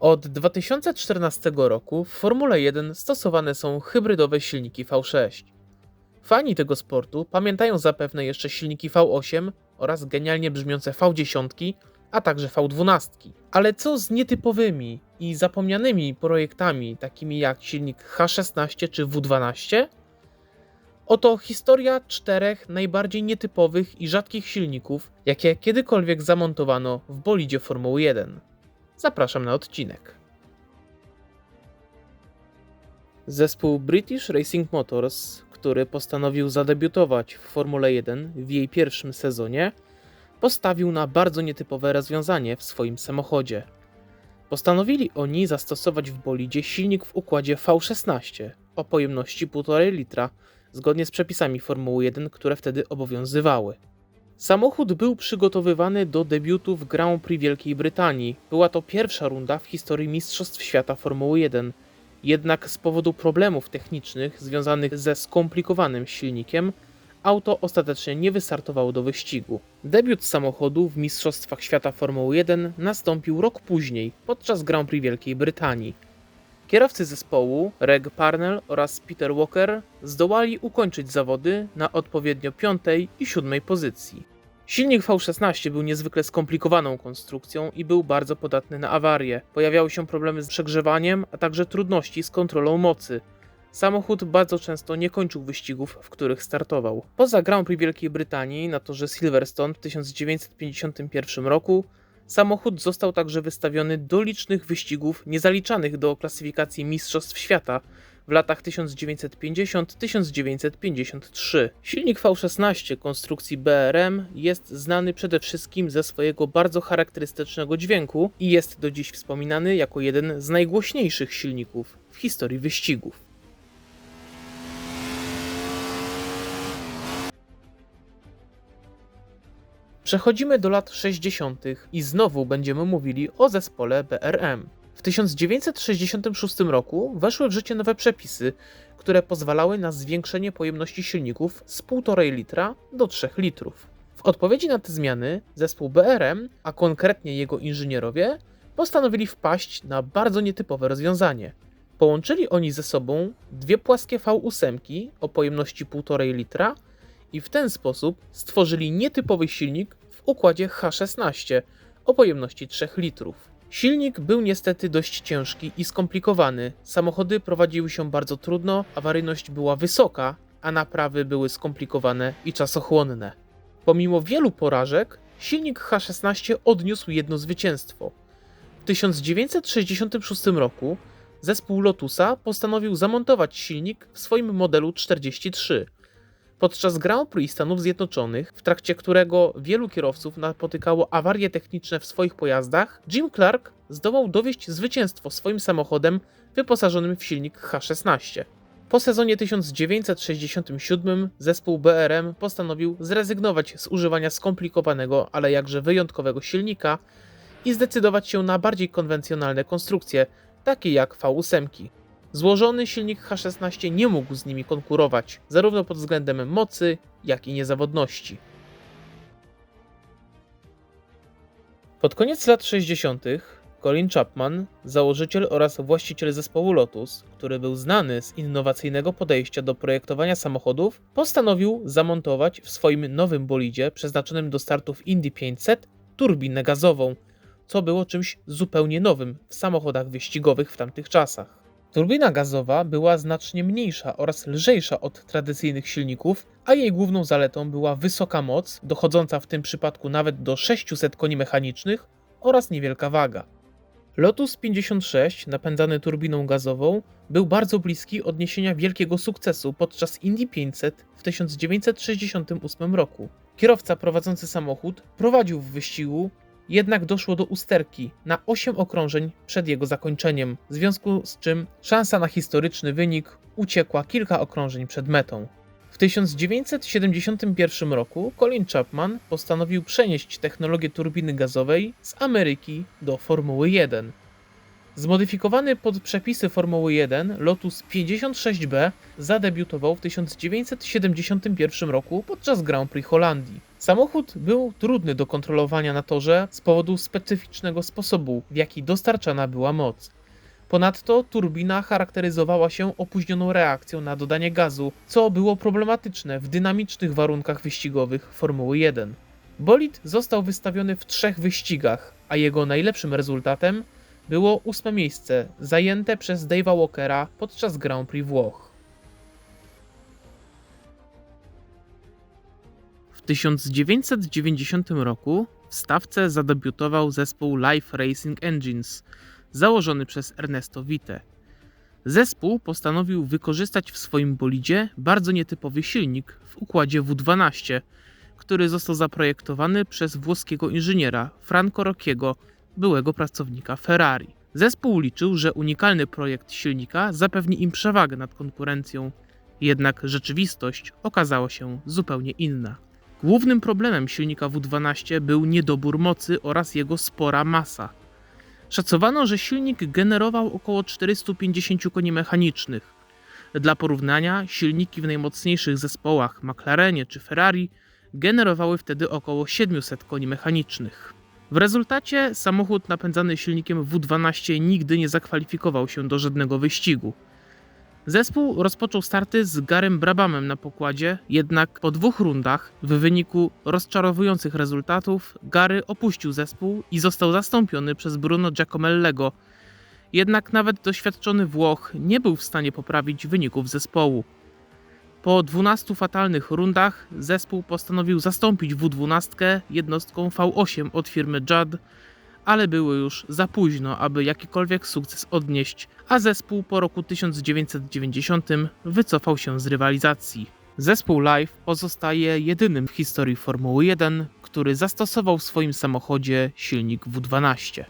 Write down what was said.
Od 2014 roku w Formule 1 stosowane są hybrydowe silniki V6. Fani tego sportu pamiętają zapewne jeszcze silniki V8 oraz genialnie brzmiące V10, a także V12. Ale co z nietypowymi i zapomnianymi projektami, takimi jak silnik H16 czy W12? Oto historia czterech najbardziej nietypowych i rzadkich silników, jakie kiedykolwiek zamontowano w bolidzie Formuły 1. Zapraszam na odcinek. Zespół British Racing Motors, który postanowił zadebiutować w Formule 1 w jej pierwszym sezonie, postawił na bardzo nietypowe rozwiązanie w swoim samochodzie. Postanowili oni zastosować w bolidzie silnik w układzie V16 o pojemności 1,5 litra, zgodnie z przepisami Formuły 1, które wtedy obowiązywały. Samochód był przygotowywany do debiutu w Grand Prix Wielkiej Brytanii. Była to pierwsza runda w historii Mistrzostw Świata Formuły 1. Jednak z powodu problemów technicznych związanych ze skomplikowanym silnikiem, auto ostatecznie nie wystartowało do wyścigu. Debiut samochodu w Mistrzostwach Świata Formuły 1 nastąpił rok później, podczas Grand Prix Wielkiej Brytanii. Kierowcy zespołu, Reg Parnell oraz Peter Walker, zdołali ukończyć zawody na odpowiednio piątej i siódmej pozycji. Silnik V16 był niezwykle skomplikowaną konstrukcją i był bardzo podatny na awarie. Pojawiały się problemy z przegrzewaniem, a także trudności z kontrolą mocy. Samochód bardzo często nie kończył wyścigów, w których startował. Poza Grand Prix Wielkiej Brytanii na torze Silverstone w 1951 roku Samochód został także wystawiony do licznych wyścigów niezaliczanych do klasyfikacji Mistrzostw Świata w latach 1950-1953. Silnik V16 konstrukcji BRM jest znany przede wszystkim ze swojego bardzo charakterystycznego dźwięku i jest do dziś wspominany jako jeden z najgłośniejszych silników w historii wyścigów. Przechodzimy do lat 60. i znowu będziemy mówili o zespole BRM. W 1966 roku weszły w życie nowe przepisy, które pozwalały na zwiększenie pojemności silników z 1,5 litra do 3 litrów. W odpowiedzi na te zmiany zespół BRM, a konkretnie jego inżynierowie, postanowili wpaść na bardzo nietypowe rozwiązanie. Połączyli oni ze sobą dwie płaskie V8 o pojemności 1,5 litra i w ten sposób stworzyli nietypowy silnik w układzie H16 o pojemności 3 litrów. Silnik był niestety dość ciężki i skomplikowany. Samochody prowadziły się bardzo trudno, awaryjność była wysoka, a naprawy były skomplikowane i czasochłonne. Pomimo wielu porażek, silnik H16 odniósł jedno zwycięstwo. W 1966 roku zespół Lotusa postanowił zamontować silnik w swoim modelu 43. Podczas Grand Prix Stanów Zjednoczonych, w trakcie którego wielu kierowców napotykało awarie techniczne w swoich pojazdach, Jim Clark zdołał dowieść zwycięstwo swoim samochodem wyposażonym w silnik H16. Po sezonie 1967 zespół BRM postanowił zrezygnować z używania skomplikowanego, ale jakże wyjątkowego silnika i zdecydować się na bardziej konwencjonalne konstrukcje, takie jak V8. Złożony silnik H16 nie mógł z nimi konkurować, zarówno pod względem mocy, jak i niezawodności. Pod koniec lat 60. Colin Chapman, założyciel oraz właściciel zespołu Lotus, który był znany z innowacyjnego podejścia do projektowania samochodów, postanowił zamontować w swoim nowym bolidzie przeznaczonym do startów Indy 500 turbinę gazową, co było czymś zupełnie nowym w samochodach wyścigowych w tamtych czasach. Turbina gazowa była znacznie mniejsza oraz lżejsza od tradycyjnych silników, a jej główną zaletą była wysoka moc, dochodząca w tym przypadku nawet do 600 koni mechanicznych oraz niewielka waga. Lotus 56, napędzany turbiną gazową, był bardzo bliski odniesienia wielkiego sukcesu podczas Indy 500 w 1968 roku. Kierowca prowadzący samochód prowadził w wyścigu jednak doszło do usterki na 8 okrążeń przed jego zakończeniem, w związku z czym szansa na historyczny wynik uciekła kilka okrążeń przed metą. W 1971 roku Colin Chapman postanowił przenieść technologię turbiny gazowej z Ameryki do Formuły 1. Zmodyfikowany pod przepisy Formuły 1 Lotus 56B zadebiutował w 1971 roku podczas Grand Prix Holandii. Samochód był trudny do kontrolowania na torze z powodu specyficznego sposobu, w jaki dostarczana była moc. Ponadto turbina charakteryzowała się opóźnioną reakcją na dodanie gazu, co było problematyczne w dynamicznych warunkach wyścigowych Formuły 1. Bolid został wystawiony w trzech wyścigach, a jego najlepszym rezultatem było ósme miejsce, zajęte przez Dave'a Walkera podczas Grand Prix Włoch. 1990 roku w stawce zadebiutował zespół Life Racing Engines, założony przez Ernesto Witte. Zespół postanowił wykorzystać w swoim bolidzie bardzo nietypowy silnik w układzie W12, który został zaprojektowany przez włoskiego inżyniera Franco Rocchiego, byłego pracownika Ferrari. Zespół liczył, że unikalny projekt silnika zapewni im przewagę nad konkurencją, jednak rzeczywistość okazała się zupełnie inna. Głównym problemem silnika W12 był niedobór mocy oraz jego spora masa. Szacowano, że silnik generował około 450 koni mechanicznych. Dla porównania, silniki w najmocniejszych zespołach McLarenie czy Ferrari generowały wtedy około 700 koni mechanicznych. W rezultacie samochód napędzany silnikiem W12 nigdy nie zakwalifikował się do żadnego wyścigu. Zespół rozpoczął starty z Garem Brabhamem na pokładzie, jednak po dwóch rundach, w wyniku rozczarowujących rezultatów, Gary opuścił zespół i został zastąpiony przez Bruno Giacomellego. Jednak nawet doświadczony Włoch nie był w stanie poprawić wyników zespołu. Po 12 fatalnych rundach zespół postanowił zastąpić W12 jednostką V8 od firmy Judd, ale było już za późno, aby jakikolwiek sukces odnieść, a zespół po roku 1990 wycofał się z rywalizacji. Zespół Live pozostaje jedynym w historii Formuły 1, który zastosował w swoim samochodzie silnik W12.